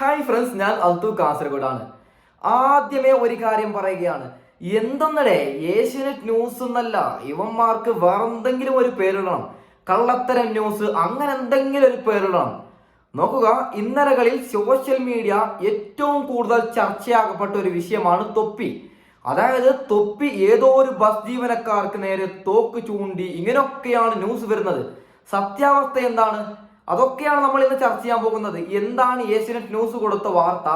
Hi friends ഞാൻ അൽത്തു കാസർഗോഡാണ്. ആദ്യമേ ഒരു കാര്യം പറയുകയാണ്. എന്തെന്നടേ ഏഷ്യനെറ്റ് ന്യൂസ് എന്നല്ല ഇവന്മാർക്ക് വേറെന്തെങ്കിലും ഒരു പേരിടണം. കള്ളത്തരം ന്യൂസ് അങ്ങനെ എന്തെങ്കിലും ഒരു പേരിടണം. നോക്കുക ഇന്നലകളിൽ സോഷ്യൽ മീഡിയ ഏറ്റവും കൂടുതൽ ചർച്ചയാകപ്പെട്ട ഒരു വിഷയമാണ് തൊപ്പി. അതായത് തൊപ്പി ഏതോ ഒരു ബസ് ജീവനക്കാർക്ക് നേരെ തോക്ക് ചൂണ്ടി ഇങ്ങനെയൊക്കെയാണ് ന്യൂസ് വരുന്നത്. സത്യാവസ്ഥ എന്താണ്? അതൊക്കെയാണ് നമ്മൾ ഇന്ന് ചർച്ച ചെയ്യാൻ പോകുന്നത്. എന്താണ് ഏഷ്യനെറ്റ് ന്യൂസ് കൊടുത്ത വാർത്ത?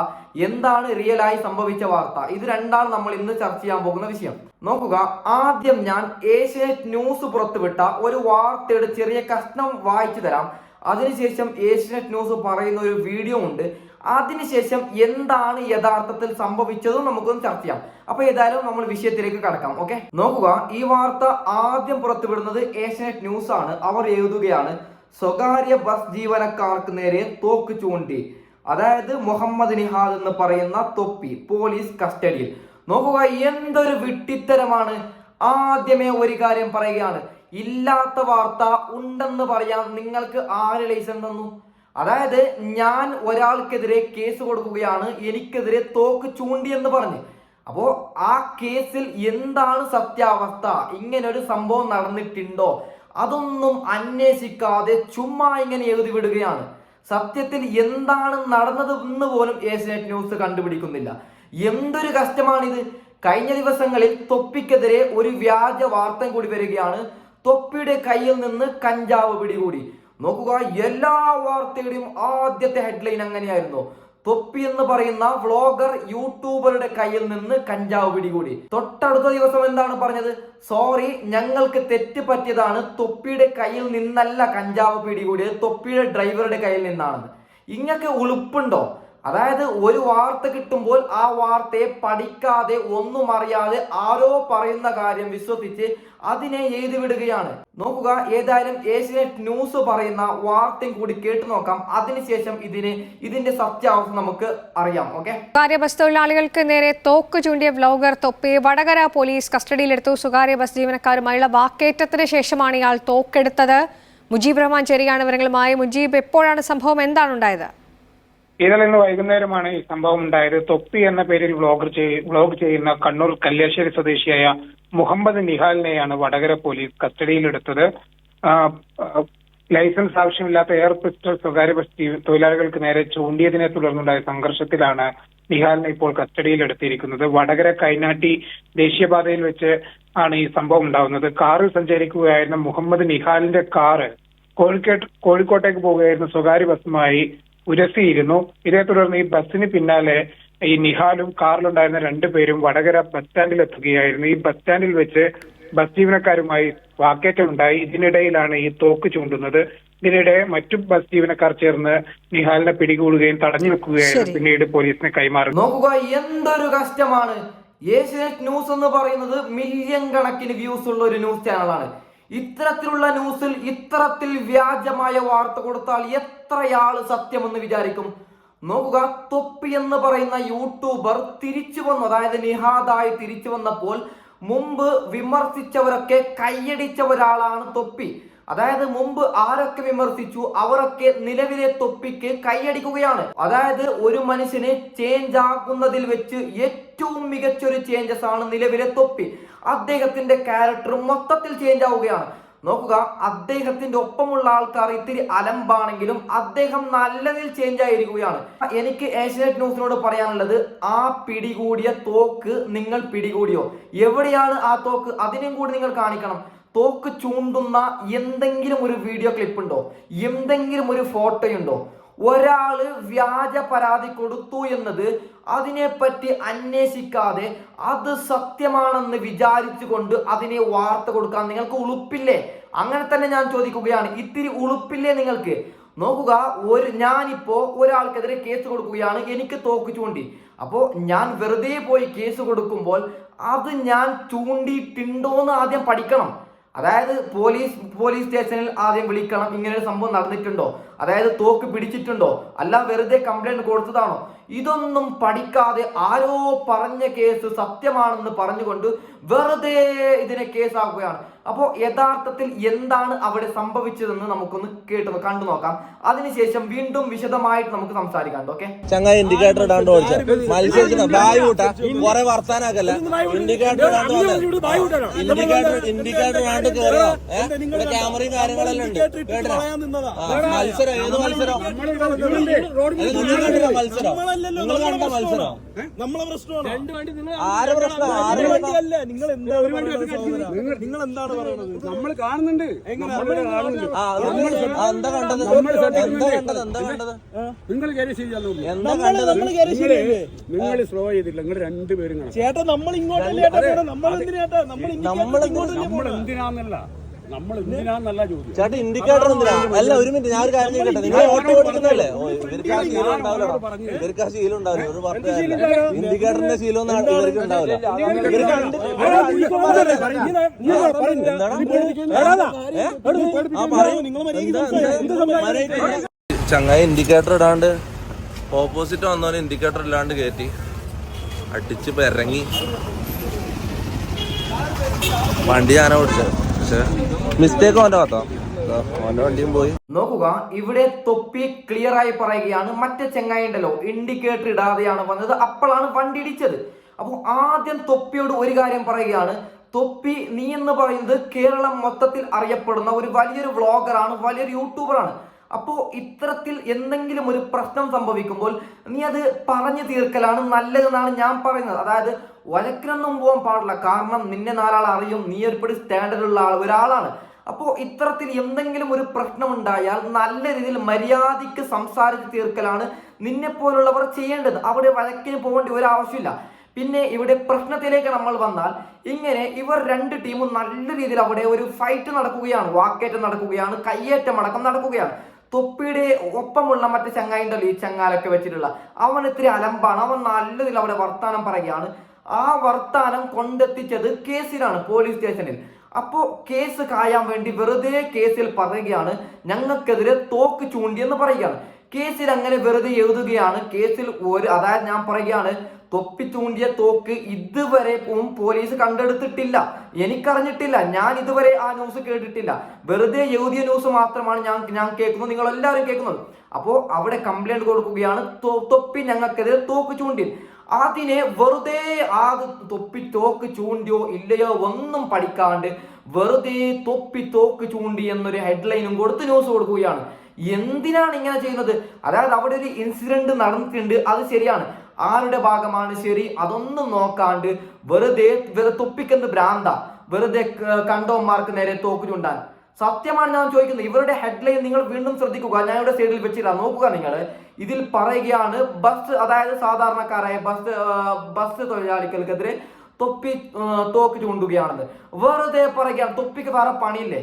എന്താണ് റിയലായി സംഭവിച്ച വാർത്ത? ഇത് രണ്ടാണ് നമ്മൾ ഇന്ന് ചർച്ച ചെയ്യാൻ പോകുന്ന വിഷയം. നോക്കുക ആദ്യം ഞാൻ ഏഷ്യനെറ്റ് ന്യൂസ് പുറത്തുവിട്ട ഒരു വാർത്തയുടെ ചെറിയ കഷ്ണം വായിച്ചു തരാം. അതിനുശേഷം ഏഷ്യനെറ്റ് ന്യൂസ് പറയുന്ന ഒരു വീഡിയോ ഉണ്ട്. അതിനുശേഷം എന്താണ് യഥാർത്ഥത്തിൽ സംഭവിച്ചതും നമുക്കൊന്ന് ചർച്ച ചെയ്യാം. അപ്പൊ ഏതായാലും നമ്മൾ വിഷയത്തിലേക്ക് കടക്കാം ഓക്കെ നോക്കുക ഈ വാർത്ത ആദ്യം പുറത്തുവിടുന്നത് ഏഷ്യനെറ്റ് ന്യൂസ് ആണ്. അവർ എഴുതുകയാണ്. സ്വകാര്യ ബസ് ജീവനക്കാർക്ക് നേരെ തോക്ക് ചൂണ്ടി. അതായത് മുഹമ്മദ് നിഹാദ് എന്ന് പറയുന്ന തൊപ്പി പോലീസ് കസ്റ്റഡിയിൽ. നോക്കുക എന്തൊരു വിട്ടിത്തരമാണ് ആദ്യമേ ഒരു കാര്യം പറയുകയാണ്. ഇല്ലാത്ത വാർത്ത ഉണ്ടെന്ന് പറയാൻ നിങ്ങൾക്ക് ആര് ലൈസൻസ് തന്നു? അതായത് ഞാൻ ഒരാൾക്കെതിരെ കേസ് കൊടുക്കുകയാണ് എനിക്കെതിരെ തോക്ക് ചൂണ്ടി എന്ന് പറഞ്ഞ്. അപ്പോ ആ കേസിൽ എന്താണ് സത്യാവസ്ഥ? ഇങ്ങനെ ഒരു സംഭവം നടന്നിട്ടുണ്ടോ? അതൊന്നും അന്വേഷിക്കാതെ ചുമ്മാ ഇങ്ങനെ എഴുതി വിടുകയാണ്. സത്യത്തിൽ എന്താണ് നടന്നത് എന്ന് പോലും ഏഷ്യനെറ്റ് ന്യൂസ് കണ്ടുപിടിക്കുന്നില്ല. എന്തൊരു കഷ്ടമാണിത്? കഴിഞ്ഞ ദിവസങ്ങളിൽ തൊപ്പിക്കെതിരെ ഒരു വ്യാജ വാർത്ത കൂടി വരികയാണ്. തൊപ്പിയുടെ കയ്യിൽ നിന്ന് കഞ്ചാവ് പിടികൂടി. നോക്കുക എല്ലാ വാർത്തയുടെയും ആദ്യത്തെ ഹെഡ്ലൈൻ അങ്ങനെയായിരുന്നു. തൊപ്പി എന്ന് പറയുന്ന വ്ളോഗർ യൂട്യൂബറുടെ കയ്യിൽ നിന്ന് കഞ്ചാവ് പിടികൂടി. തൊട്ടടുത്ത ദിവസം എന്താണ് പറഞ്ഞത്? സോറി ഞങ്ങൾക്ക് തെറ്റ് പറ്റിയതാണ്. തൊപ്പിയുടെ കയ്യിൽ നിന്നല്ല കഞ്ചാവ് പിടികൂടിയത്. തൊപ്പിയുടെ ഡ്രൈവറുടെ കയ്യിൽ നിന്നാണെന്ന്. ഇങ്ങക്ക് ഉളുപ്പുണ്ടോ? അതായത് ഒരു വാർത്ത കിട്ടുമ്പോൾ ആ വാർത്തയെ പഠിക്കാതെ ഒന്നും അറിയാതെ ആരോ പറയുന്ന കാര്യം വിശ്വസിച്ച് അതിനെ എഴുതി വിടുകയാണ്. നോക്കുക ഏതായാലും ഏഷ്യനെറ്റ് ന്യൂസ് പറയുന്ന വാർത്തയും കൂടി കേട്ടു നോക്കാം. അതിനുശേഷം ഇതിന് ഇതിന്റെ സത്യാവസ്ഥ നമുക്ക് അറിയാം ഓക്കെ? സ്വകാര്യ ബസ് തൊഴിലാളികൾക്ക് നേരെ തോക്ക് ചൂണ്ടിയ വ്ലോഗർ തൊപ്പി വടകര പോലീസ് കസ്റ്റഡിയിലെടുത്തു. സ്വകാര്യ ബസ് ജീവനക്കാരുമായുള്ള വാക്കേറ്റത്തിന് ശേഷമാണ് ഇയാൾ തോക്കെടുത്തത്. മുജീബ് റഹ്മാൻ ചെറിയാണ് വിവരങ്ങളുമായി. മുജീബ് എപ്പോഴാണ് സംഭവം? എന്താണ് ഉണ്ടായത്? ഇന്നലെ ഇന്ന് വൈകുന്നേരമാണ് ഈ സംഭവം ഉണ്ടായത്. തൊപ്പി എന്ന പേരിൽ വ്ലോഗ് വ്ലോഗ് ചെയ്യുന്ന കണ്ണൂർ കല്യാശ്ശേരി സ്വദേശിയായ മുഹമ്മദ് നിഹാലിനെയാണ് വടകര പോലീസ് കസ്റ്റഡിയിലെടുത്തത്. ലൈസൻസ് ആവശ്യമില്ലാത്ത എയർ പിസ്റ്റൾ സ്വകാര്യ ബസ് തൊഴിലാളികൾക്ക് നേരെ ചൂണ്ടിയതിനെ തുടർന്നുണ്ടായ സംഘർഷത്തിലാണ് നിഹാലിനെ ഇപ്പോൾ കസ്റ്റഡിയിലെടുത്തിരിക്കുന്നത്. വടകര കൈനാട്ടി ദേശീയപാതയിൽ വെച്ച് ആണ് ഈ സംഭവം ഉണ്ടാകുന്നത് കാറിൽ സഞ്ചരിക്കുകയായിരുന്ന മുഹമ്മദ് നിഹാലിന്റെ കാറ് കോഴിക്കോട്ട് കോഴിക്കോട്ടേക്ക് പോവുകയായിരുന്ന സ്വകാര്യ ബസ്സുമായി ഉരസിയിരുന്നു. ഇതേ തുടർന്ന് ഈ ബസ്സിന് പിന്നാലെ ഈ നിഹാലും കാറിലുണ്ടായിരുന്ന രണ്ടുപേരും വടകര ബസ് സ്റ്റാൻഡിൽ എത്തുകയായിരുന്നു. ഈ ബസ് സ്റ്റാൻഡിൽ വെച്ച് ബസ് ജീവനക്കാരുമായി വാക്കേറ്റം ഉണ്ടായി ഇതിനിടയിലാണ് ഈ തോക്ക് ചൂണ്ടുന്നത്. ഇതിനിടെ മറ്റു ബസ് ജീവനക്കാർ ചേർന്ന് നിഹാലിനെ പിടികൂടുകയും തടഞ്ഞു വെക്കുകയായിരുന്നു. പിന്നീട് പോലീസിനെ കൈമാറുന്നു. നോക്കുക എന്തൊരു കഷ്ടമാണ്. ഏഷ്യനെറ്റ് ന്യൂസ് എന്ന് പറയുന്നത് മില്യൺ കണക്കിന് വ്യൂസ് ഉള്ള ഒരു ന്യൂസ് ചാനലാണ്. ഇത്തരത്തിലുള്ള ന്യൂസിൽ ഇത്തരത്തിൽ വ്യാജമായ വാർത്ത കൊടുത്താൽ എത്രയാൾ സത്യമെന്ന് വിചാരിക്കും? നോക്കുക തൊപ്പി എന്ന് പറയുന്ന യൂട്യൂബർ തിരിച്ചു വന്നു അതായത് നിഹാദായി തിരിച്ചു വന്നപ്പോൾ മുമ്പ് വിമർശിച്ചവരൊക്കെ കൈയടിച്ച ഒരാളാണ് തൊപ്പി. അതായത് മുമ്പ് ആരൊക്കെ വിമർശിച്ചു അവരൊക്കെ നിലവിലെ തൊപ്പിക്ക് കൈയടിക്കുകയാണ്. അതായത് ഒരു മനുഷ്യനെ ചേഞ്ച് ആക്കുന്നതിൽ വെച്ച് ഏറ്റവും മികച്ചൊരു ചേഞ്ചസ് ആണ് നിലവിലെ തൊപ്പി അദ്ദേഹത്തിന്റെ ക്യാരക്ടർ മൊത്തത്തിൽ ചേഞ്ച് ആവുകയാണ്. നോക്കുക അദ്ദേഹത്തിന്റെ ഒപ്പമുള്ള ആൾക്കാർ ഇത്തിരി അലമ്പാണെങ്കിലും അദ്ദേഹം നല്ലതിൽ ചേഞ്ച് ആയിരിക്കുകയാണ്. എനിക്ക് ഏഷ്യനെറ്റ് ന്യൂസിനോട് പറയാനുള്ളത് ആ പിടികൂടിയ തോക്ക് നിങ്ങൾ പിടികൂടിയോ? എവിടെയാണ് ആ തോക്ക്? അതിനും കൂടി നിങ്ങൾ കാണിക്കണം. തോക്ക് ചൂണ്ടുന്ന എന്തെങ്കിലും ഒരു വീഡിയോ ക്ലിപ്പ് ഉണ്ടോ? എന്തെങ്കിലും ഒരു ഫോട്ടോയുണ്ടോ ഒരാൾ വ്യാജ പരാതി കൊടുത്തു എന്നത് അതിനെപ്പറ്റി അന്വേഷിക്കാതെ അത് സത്യമാണെന്ന് വിചാരിച്ചുകൊണ്ട് അതിനെ വാർത്ത കൊടുക്കാൻ നിങ്ങൾക്ക് ഉളുപ്പില്ലേ? അങ്ങനെ തന്നെ ഞാൻ ചോദിക്കുകയാണ്. ഇത്തിരി ഉളുപ്പില്ലേ നിങ്ങൾക്ക്? നോക്കുക ഒരു ഞാനിപ്പോ ഒരാൾക്കെതിരെ കേസ് കൊടുക്കുകയാണ് എനിക്ക് തോക്ക് ചൂണ്ടി. അപ്പോൾ ഞാൻ വെറുതെ പോയി കേസ് കൊടുക്കുമ്പോൾ അത് ഞാൻ ചൂണ്ടിയിട്ടുണ്ടോന്ന് ആദ്യം പഠിക്കണം. അതായത് പോലീസ് പോലീസ് സ്റ്റേഷനിൽ ആദ്യം വിളിക്കണം. ഇങ്ങനെ ഒരു സംഭവം നടന്നിട്ടുണ്ടോ? അതായത് തോക്ക് പിടിച്ചിട്ടുണ്ടോ? അല്ല വെറുതെ കംപ്ലൈന്റ് കൊടുത്തതാണോ? ഇതൊന്നും പഠിക്കാതെ ആരോ പറഞ്ഞ കേസ് സത്യമാണെന്ന് പറഞ്ഞുകൊണ്ട് വെറുതെ ഇതിനെ കേസാക്കുകയാണ്. അപ്പോൾ യഥാർത്ഥത്തിൽ എന്താണ് അവിടെ സംഭവിച്ചതെന്ന് നമുക്കൊന്ന് കേട്ട് കണ്ടു നോക്കാം. അതിനുശേഷം വീണ്ടും വിശദമായിട്ട് നമുക്ക് സംസാരിക്കാം ഓക്കെ? ചങ്ങായി ഇൻഡിക്കേറ്റർ ഇടാണ്ട് ഓടിച്ച മത്സരിക്കുന്ന ബായ് കൂട്ടാ കൊറേ വർത്താനാക്കല്ല ഇൻഡിക്കേറ്റർ ഇടാണ്ട് ഇൻഡിക്കേറ്റർ ഇൻഡിക്കേറ്റർ ഇടാണ്ട് കേറിയോ? ക്യാമറയും കാര്യങ്ങളെല്ലാം ഉണ്ട്. കേട്ടിനാ ആ, മത്സരം ഏത് മത്സരം? അത് നിങ്ങൾ കണ്ടില്ല മത്സരം. നിങ്ങൾ കണ്ട മത്സരം. നമ്മളെ പ്രശ്നമാണ്? ആരെ പ്രശ്നം? ആരെ നിങ്ങൾ എന്താ നിങ്ങൾ എന്താണ് പറയുന്നത് നമ്മൾ കാണുന്നുണ്ട്. എന്താ കണ്ടത്? എന്താ കണ്ടത്? എന്താ കണ്ടത്? നിങ്ങൾ എന്താ കണ്ടത്? നിങ്ങൾ സ്ലോ ചെയ്തില്ല നിങ്ങൾ രണ്ടുപേരും ചേട്ടാ നമ്മൾ ഇങ്ങോട്ടല്ലേ നമ്മൾ എന്തിനാ നമ്മൾ നമ്മൾ നമ്മൾ എന്തിനാന്നല്ല. നമ്മൾ എന്തിനാന്നല്ല ചോദ്യം. ചേട്ടാ ഇൻഡിക്കേറ്റർ എന്തിനാ? അല്ല ഒരു മിനിറ്റ് ഞാൻ ഒരു കാര്യം ചോദിക്കട്ടെ? നിങ്ങൾ ഓട്ടോ ഓടിക്കുന്നല്ലേ ഇവർക്ക് ആ ശീലം ഉണ്ടാവില്ല. ഇവർക്ക് ആ ശീലം ഉണ്ടാവില്ല. ഒരു പറഞ്ഞ ഇൻഡിക്കേറ്ററിന്റെ ശീലം ഒന്നും ഇവർക്ക് ഉണ്ടാവില്ല. ചങ്ങായി ഇൻഡിക്കേറ്റർ ഇടാണ്ട് ഓപ്പോസിറ്റ് വന്നവന് ഇൻഡിക്കേറ്റർ ഇല്ലാണ്ട് കയറ്റി അടിച്ച് പെരങ്ങി. വണ്ടി ഞാനാ ഓടിച്ചത്. പക്ഷെ മിസ്റ്റേക്ക് ഓന്റെ ഭാഗത്താ? വണ്ടിയും പോയി. നോക്കുക ഇവിടെ തൊപ്പി ക്ലിയർ ആയി പറയുകയാണ്. മറ്റേ ചെങ്ങായി ഉണ്ടല്ലോ ഇൻഡിക്കേറ്റർ ഇടാതെയാണ് വന്നത്. അപ്പോഴാണ് വണ്ടി ഇടിച്ചത്. അപ്പോൾ ആദ്യം തൊപ്പിയോട് ഒരു കാര്യം പറയുകയാണ്. തൊപ്പി നീ എന്ന് പറയുന്നത് കേരളം മൊത്തത്തിൽ അറിയപ്പെടുന്ന ഒരു വലിയൊരു വ്ളോഗറാണ് വലിയൊരു യൂട്യൂബറാണ് അപ്പോൾ ഇത്തരത്തിൽ എന്തെങ്കിലും ഒരു പ്രശ്നം സംഭവിക്കുമ്പോൾ നീ അത് പറഞ്ഞു തീർക്കലാണ് നല്ലതെന്നാണ് ഞാൻ പറയുന്നത്. അതായത് വഴക്കിനൊന്നും പോകാൻ പാടില്ല. കാരണം നിന്നെ നാലാൾ അറിയും. നീ ഒരുപടി സ്റ്റാൻഡേർഡ് ഉള്ള ആൾ ഒരാളാണ്. അപ്പോൾ ഇത്തരത്തിൽ എന്തെങ്കിലും ഒരു പ്രശ്നം ഉണ്ടായാൽ നല്ല രീതിയിൽ മര്യാദയ്ക്ക് സംസാരിച്ച് തീർക്കലാണ് നിന്നെ പോലുള്ളവർ ചെയ്യേണ്ടത്. അവിടെ വഴക്കിന് പോകേണ്ട ഒരു ആവശ്യമില്ല. പിന്നെ ഇവിടെ പ്രശ്നത്തിലേക്ക് നമ്മൾ വന്നാൽ ഇങ്ങനെ ഇവർ രണ്ട് ടീമും നല്ല രീതിയിൽ അവിടെ ഒരു ഫൈറ്റ് നടക്കുകയാണ്. വാക്കേറ്റം നടക്കുകയാണ്. കയ്യേറ്റം അടക്കം നടക്കുകയാണ്. തൊപ്പിയുടെ ഒപ്പമുള്ള മറ്റേ ചങ്ങായിണ്ടല്ലോ ഈ ചങ്ങാലൊക്കെ വെച്ചിട്ടുള്ള. അവൻ ഇത്തിരി അലമ്പാണ്. അവൻ നല്ല രീതിയിൽ അവിടെ വർത്തമാനം പറയുകയാണ്. ആ വർത്താനം കൊണ്ടെത്തിച്ചത് കേസിലാണ് പോലീസ് സ്റ്റേഷനിൽ. അപ്പോ കേസ് കായാൻ വേണ്ടി വെറുതെ കേസിൽ പറയുകയാണ് ഞങ്ങൾക്കെതിരെ തോക്ക് ചൂണ്ടി എന്ന് പറയുകയാണ്. കേസിൽ അങ്ങനെ വെറുതെ എഴുതുകയാണ് കേസിൽ ഒരു അതായത് ഞാൻ പറയുകയാണ് തൊപ്പി ചൂണ്ടിയ തോക്ക് ഇതുവരെ പോലീസ് കണ്ടെടുത്തിട്ടില്ല. എനിക്കറിഞ്ഞിട്ടില്ല ഞാൻ ഇതുവരെ ആ ന്യൂസ് കേട്ടിട്ടില്ല. വെറുതെ എഴുതിയ ന്യൂസ് മാത്രമാണ് ഞാൻ ഞാൻ കേൾക്കുന്നത് നിങ്ങൾ എല്ലാവരും കേൾക്കുന്നത്. അപ്പോൾ അവിടെ കംപ്ലൈന്റ് കൊടുക്കുകയാണ് തൊപ്പി ഞങ്ങൾക്കെതിരെ തോക്ക് ചൂണ്ടി. അതിനെ വെറുതെ ആ തൊപ്പി തോക്ക് ചൂണ്ടിയോ ഇല്ലയോ ഒന്നും പഠിക്കാണ്ട് വെറുതെ തൊപ്പി തോക്ക് ചൂണ്ടി എന്നൊരു ഹെഡ്ലൈനും കൊടുത്ത് ന്യൂസ് കൊടുക്കുകയാണ്. എന്തിനാണ് ഇങ്ങനെ ചെയ്യുന്നത്? അതായത് അവിടെ ഒരു ഇൻസിഡന്റ് നടന്നിട്ടുണ്ട് അത് ശരിയാണ്. ആരുടെ ഭാഗമാണ് ശരി? അതൊന്നും നോക്കാണ്ട് വെറുതെ തൊപ്പിക്കുന്ന ഭ്രാന്ത? വെറുതെ കണ്ടോന്മാർക്ക് നേരെ തോക്ക് ചൂണ്ടാൻ. സത്യമാണ് ഞാൻ ചോദിക്കുന്നത്. ഇവരുടെ ഹെഡ്ലൈൻ നിങ്ങൾ വീണ്ടും ശ്രദ്ധിക്കുക. ഞാൻ ഇവിടെ സൈഡിൽ വെച്ചിടാം. നോക്കുക നിങ്ങൾ. ഇതിൽ പറയുകയാണ് ബസ് അതായത് സാധാരണക്കാരായ ബസ് ബസ് തൊഴിലാളികൾക്കെതിരെ തൊപ്പി തോക്ക് ചൂണ്ടുകയാണെന്ന്. വെറുതെ പറയുകയാണ്. തൊപ്പിക്ക് വേറെ പണിയില്ലേ?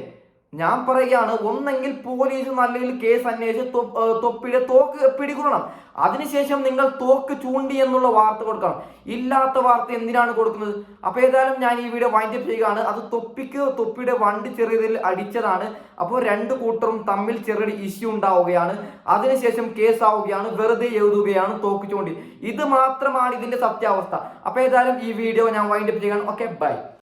ഞാൻ പറയുകയാണ് ഒന്നെങ്കിൽ പോലീസ് നല്ലതിൽ കേസ് അന്വേഷിച്ച് തൊപ്പിലെ തോക്ക് പിടികൂടണം. അതിനുശേഷം നിങ്ങൾ തോക്ക് ചൂണ്ടി എന്നുള്ള വാർത്ത കൊടുക്കണം. ഇല്ലാത്ത വാർത്ത എന്തിനാണ് കൊടുക്കുന്നത്? അപ്പൊ ഏതായാലും ഞാൻ ഈ വീഡിയോ വൈൻഡപ്പ് ചെയ്യുകയാണ്. അത് തൊപ്പിക്ക് തൊപ്പിയുടെ വണ്ടി ചെറിയതിൽ അടിച്ചതാണ്. അപ്പോൾ രണ്ട് കൂട്ടറും തമ്മിൽ ചെറിയൊരു ഇഷ്യൂ ഉണ്ടാവുകയാണ്. അതിനുശേഷം കേസ് ആവുകയാണ്. വെറുതെ എഴുതുകയാണ് തോക്ക് ചൂണ്ടി. ഇത് മാത്രമാണ് ഇതിന്റെ സത്യാവസ്ഥ. അപ്പൊ ഏതായാലും ഈ വീഡിയോ ഞാൻ വൈൻഡപ്പ് ചെയ്യുകയാണ്. Okay bye